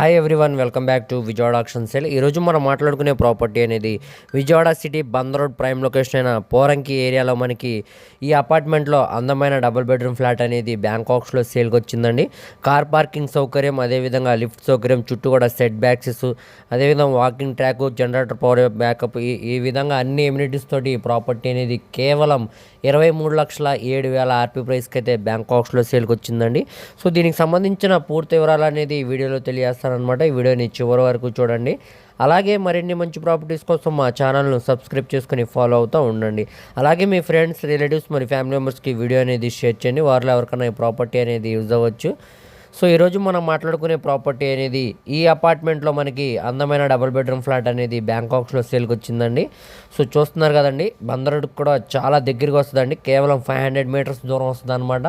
Hi everyone welcome back to Vijayawada auction sale ఈరోజు మనం మాట్లాడుకునే ప్రాపర్టీ అనేది Vijayawada city bund road prime location అయిన పోరంకి ఏరియాలో మనకి ఈ అపార్ట్మెంట్లో అందమైన డబుల్ బెడ్రూమ్ ఫ్లాట్ అనేది బ్యాంకాక్స్లో సేల్కి వచ్చిందండి. కార్ పార్కింగ్ సౌకర్యం అదేవిధంగా లిఫ్ట్ సౌకర్యం చుట్టూ కూడా సెట్ బ్యాక్సెస్ అదేవిధంగా walking track generator power backup ఈ ఈ విధంగా అన్ని ఎమ్యూనిటీస్ తోటి ఈ ప్రాపర్టీ అనేది కేవలం ఇరవై మూడు లక్షల ఏడు వేల ఆర్పీ ప్రైస్కి అయితే బ్యాంకాక్స్లో సేల్కి వచ్చిందండి. సో దీనికి సంబంధించిన పూర్తి వివరాలు అనేది ఈ వీడియోలో తెలియజేస్తానమాట ఈ వీడియోని చివరి వరకు చూడండి. అలాగే మరిన్ని మంచి ప్రాపర్టీస్ కోసం మా ఛానల్ను సబ్స్క్రైబ్ చేసుకుని ఫాలో అవుతూ ఉండండి. అలాగే మీ ఫ్రెండ్స్ రిలేటివ్స్ మరి ఫ్యామిలీ మెంబర్స్కి వీడియో అనేది షేర్ చేయండి. వారిలో ఎవరికైనా ఈ ప్రాపర్టీ అనేది యూజ్ అవ్వచ్చు. సో ఈరోజు మనం మాట్లాడుకునే ప్రాపర్టీ అనేది ఈ అపార్ట్మెంట్లో మనకి అందమైన డబుల్ బెడ్రూమ్ ఫ్లాట్ అనేది బ్యాంకాక్స్లో సేల్కి వచ్చిందండి. సో చూస్తున్నారు కదండి బందరుడికి కూడా చాలా దగ్గరికి వస్తుందండి. కేవలం ఫైవ్ హండ్రెడ్ మీటర్స్ దూరం వస్తుంది అనమాట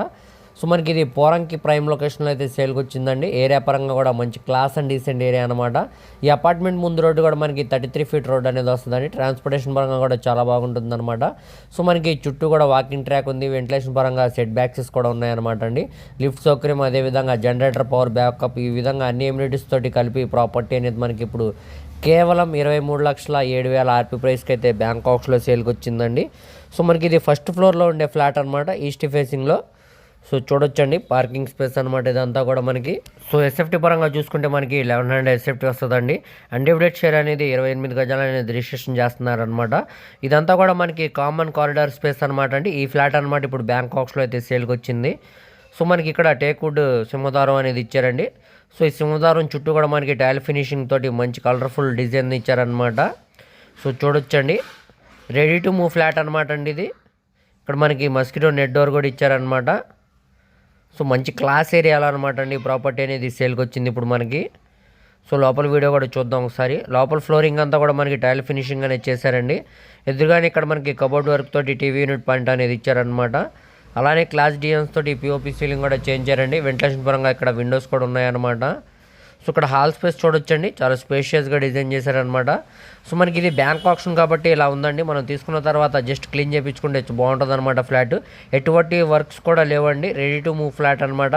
సో మనకి ఇది పోరంకి ప్రైమ్ లొకేషన్లో అయితే సేల్కి వచ్చిందండి. ఏరియా పరంగా కూడా మంచి క్లాస్ అండ్ డీసెంట్ ఏరియా అనమాట ఈ అపార్ట్మెంట్ ముందు రోడ్డు కూడా మనకి థర్టీ త్రీ ఫీట్ రోడ్ అనేది వస్తుందండి. ట్రాన్స్పోర్టేషన్ పరంగా కూడా చాలా బాగుంటుంది అనమాట సో మనకి చుట్టూ కూడా వాకింగ్ ట్రాక్ ఉంది. వెంటిలేషన్ పరంగా సెట్ బ్యాక్సెస్ కూడా ఉన్నాయన్నమాట అండి. లిఫ్ట్ సౌకర్యం అదేవిధంగా జనరేటర్ పవర్ బ్యాకప్ ఈ విధంగా అన్ని ఎమ్యూనిటీస్ తోటి కలిపి ప్రాపర్టీ అనేది మనకి ఇప్పుడు కేవలం ఇరవై మూడు లక్షల ఏడు వేల ఆర్పీ ప్రైస్కి అయితే బ్యాంకాక్స్లో సేల్కి వచ్చిందండి. సో మనకి ఇది ఫస్ట్ ఫ్లోర్లో ఉండే ఫ్లాట్ అనమాట ఈస్ట్ ఫేసింగ్లో. సో చూడొచ్చండి పార్కింగ్ స్పేస్ అనమాట ఇదంతా కూడా మనకి. సో ఎస్ఎఫ్టీ పరంగా చూసుకుంటే మనకి లెవెన్ హండ్రెడ్ ఎస్ఎఫ్టీ వస్తుందండి. అన్డివిడెడ్ షేర్ అనేది ఇరవై ఎనిమిది గజాలు అనేది రిజిస్ట్రేషన్ చేస్తున్నారనమాట ఇదంతా కూడా మనకి కామన్ కారిడార్ స్పేస్ అనమాట అండి. ఈ ఫ్లాట్ అనమాట ఇప్పుడు బ్యాంకాక్స్లో అయితే సేల్కి వచ్చింది. సో మనకి ఇక్కడ టేక్వుడ్ సింహదారం అనేది ఇచ్చారండి. సో ఈ సింహదారం చుట్టూ కూడా మనకి టైల్ ఫినిషింగ్ తోటి మంచి కలర్ఫుల్ డిజైన్ ఇచ్చారనమాట సో చూడొచ్చండి. రెడీ టు మూవ్ ఫ్లాట్ అనమాట అండి ఇది. ఇక్కడ మనకి మస్కిటో నెట్ డోర్ కూడా ఇచ్చారనమాట సో మంచి క్లాస్ ఏరియాలో అనమాట అండి ప్రాపర్టీ అనేది సేల్కి వచ్చింది ఇప్పుడు మనకి. సో లోపల వీడియో కూడా చూద్దాం ఒకసారి. లోపల ఫ్లోరింగ్ అంతా కూడా మనకి టైల్ ఫినిషింగ్ అనేది చేశారండి. ఎదురుగానే ఇక్కడ మనకి కబోర్డ్ వర్క్ తోటి టీవీ యూనిట్ పాయింట్ అనేది ఇచ్చారనమాట అలానే క్లాస్ డిజైన్స్ తోటి పిఓపి సీలింగ్ కూడా చేంజ్ చేయారండి వెంటిలేషన్ పరంగా ఇక్కడ విండోస్ కూడా ఉన్నాయన్నమాట. సో ఇక్కడ హాల్ స్పేస్ చూడొచ్చండి. చాలా స్పేషియస్గా డిజైన్ చేశారనమాట సో మనకి ఇది బ్యాంక్ ఆప్షన్ కాబట్టి ఇలా ఉందండి. మనం తీసుకున్న తర్వాత జస్ట్ క్లీన్ చేయించుకుంటే బాగుంటుంది అనమాట ఫ్లాట్. ఎటువంటి వర్క్స్ కూడా లేవండి. రెడీ టు మూవ్ ఫ్లాట్ అనమాట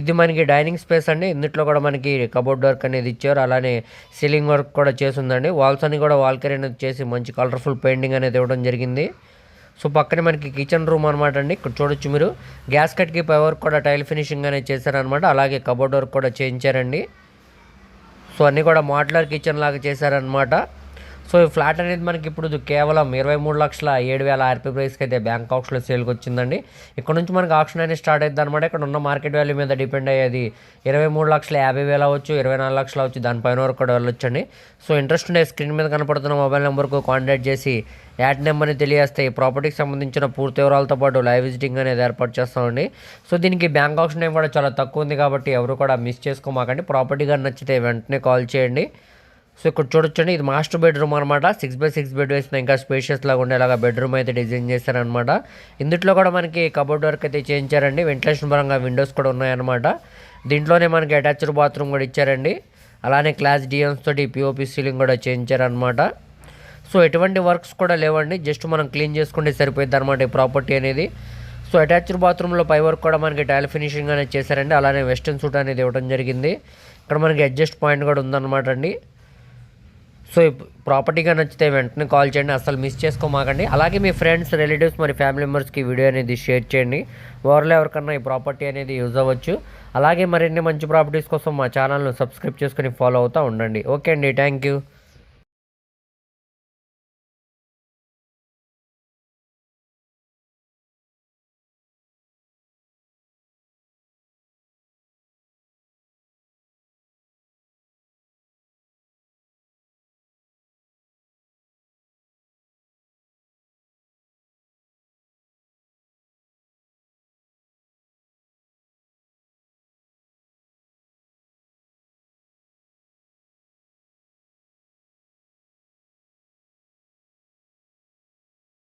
ఇది మనకి డైనింగ్ స్పేస్ అండి. ఇందులో కూడా మనకి కబోర్డ్ వర్క్ అనేది ఇచ్చారు. అలానే సీలింగ్ వర్క్ కూడా చేసి ఉందండి వాల్స్ అని కూడా వాల్కరీ అనేది చేసి మంచి కలర్ఫుల్ పెయింటింగ్ అనేది ఇవ్వడం జరిగింది. సో పక్కనే మనకి కిచెన్ రూమ్ అనమాట అండి. ఇక్కడ చూడొచ్చు మీరు. గ్యాస్ కట్కి పై వర్క్ కూడా టైల్ ఫినిషింగ్ అనేది చేశారనమాట అలాగే కబోర్డ్ వర్క్ కూడా చేయించారండి. సో అన్నీ కూడా మాడ్యులర్ కిచెన్ లాగా చేశారనమాట సో ఈ ఫ్లాట్ అనేది మనకి ఇప్పుడు కేవలం ఇరవై మూడు లక్షల ఏడు వేల ఆర్పీ ప్రైస్కి అయితే బ్యాంకాక్స్లో సేల్కి వచ్చిందండి ఇక్కడ నుంచి మనకి ఆప్షన్ అనేది స్టార్ట్ అవుతుంది అనమాట ఇక్కడ ఉన్న మార్కెట్ వాల్యూ మీద డిపెండ్ అయ్యేది ఇరవై మూడు లక్షల యాభై వేల అవచ్చు ఇరవై నాలుగు లక్షలు అవచ్చు దానిపైన వరకు కూడా వెళ్ళొచ్చండి. సో ఇంట్రెస్ట్ ఉండే స్క్రీన్ మీద కనపడుతున్న మొబైల్ నెంబర్కు కాంటాక్ట్ చేసి యాడ్ నెంబర్ని తెలియజేస్తే ఈ ప్రాపర్టీకి సంబంధించిన పూర్తి వివరాలతో పాటు లైవ్ విజిటింగ్ అనేది ఏర్పాటు చేస్తామండి. సో దీనికి బ్యాంక్ ఆప్షన్ టైం కూడా చాలా తక్కువ ఉంది కాబట్టి ఎవరు కూడా మిస్ చేసుకోమాకండి. ప్రాపర్టీ కానీ నచ్చితే వెంటనే కాల్ చేయండి. సో ఇక్కడ చూడొచ్చండి ఇది మాస్టర్ బెడ్రూమ్ అనమాట సిక్స్ బై సిక్స్ బెడ్ వేసిన ఇంకా స్పేషియస్ లాగా ఉండేలాగా బెడ్రూమ్ అయితే డిజైన్ చేశారనమాట ఇందులో కూడా మనకి కబోర్డ్ వర్క్ అయితే చేయించారండి. వెంటిలేషన్ పరంగా విండోస్ కూడా ఉన్నాయన్నమాట. దీంట్లోనే మనకి అటాచ్డ్ బాత్రూమ్ కూడా ఇచ్చారండి. అలానే క్లాస్ డిఎన్స్ తోటి పిఓపి సీలింగ్ కూడా చేయించారనమాట సో ఎటువంటి వర్క్స్ కూడా లేవండి. జస్ట్ మనం క్లీన్ చేసుకుంటే సరిపోయింది అనమాట ఈ ప్రాపర్టీ అనేది. సో అటాచ్డ్ బాత్రూంలో పై వర్క్ కూడా మనకి టైల్ ఫినిషింగ్ అనేది చేశారండి. అలానే వెస్టర్న్ సూట్ అనేది ఇవ్వడం జరిగింది. ఇక్కడ మనకి అడ్జస్ట్ పాయింట్ కూడా ఉందన్నమాట అండి. సో ప్రాపర్టీగా నచ్చితే వెంటనే కాల్ చేయండి. అసలు మిస్ చేసుకోమాకండి. అలాగే మీ ఫ్రెండ్స్ రిలేటివ్స్ మరి ఫ్యామిలీ మెంబర్స్కి వీడియో అనేది షేర్ చేయండి. వారిలో ఎవరికన్నా ఈ ప్రాపర్టీ అనేది యూజ్ అవ్వచ్చు. అలాగే మరిన్ని మంచి ప్రాపర్టీస్ కోసం మా ఛానల్ను సబ్స్క్రైబ్ చేసుకుని ఫాలో అవుతూ ఉండండి. ఓకే అండి. Thank you.